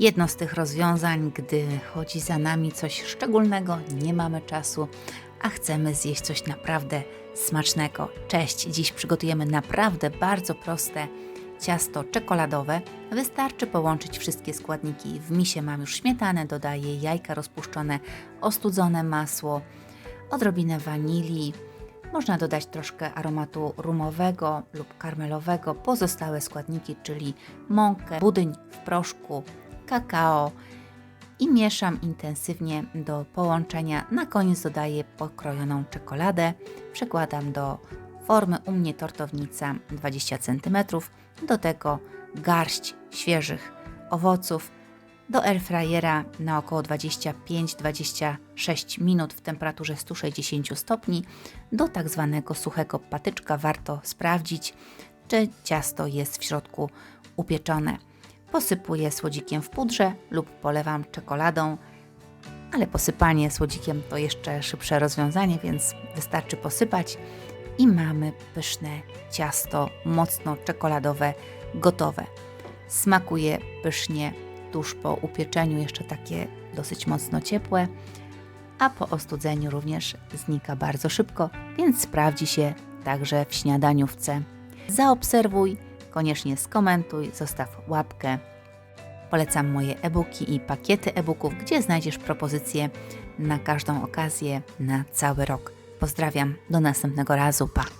jedno z tych rozwiązań, gdy chodzi za nami coś szczególnego, nie mamy czasu, a chcemy zjeść coś naprawdę smacznego. Cześć, dziś przygotujemy naprawdę bardzo proste ciasto czekoladowe. Wystarczy połączyć wszystkie składniki. W misie mam już śmietanę, dodaję jajka rozpuszczone, ostudzone masło, odrobinę wanilii. Można dodać troszkę aromatu rumowego lub karmelowego. Pozostałe składniki, czyli mąkę, budyń w proszku, kakao i mieszam intensywnie do połączenia. Na koniec dodaję pokrojoną czekoladę. Przekładam do formy u mnie tortownica 20 cm. Do tego garść świeżych owoców. Do airfryera na około 25-26 minut w temperaturze 160 stopni. Do tak zwanego suchego patyczka warto sprawdzić, czy ciasto jest w środku upieczone. Posypuję słodzikiem w pudrze lub polewam czekoladą, ale posypanie słodzikiem to jeszcze szybsze rozwiązanie, więc wystarczy posypać i mamy pyszne ciasto, mocno czekoladowe, gotowe. Smakuje pysznie tuż po upieczeniu, jeszcze takie dosyć mocno ciepłe, a po ostudzeniu również znika bardzo szybko, więc sprawdzi się także w śniadaniówce. Zaobserwuj, koniecznie skomentuj, zostaw łapkę. Polecam moje e-booki i pakiety e-booków, gdzie znajdziesz propozycje na każdą okazję, na cały rok. Pozdrawiam, do następnego razu, pa!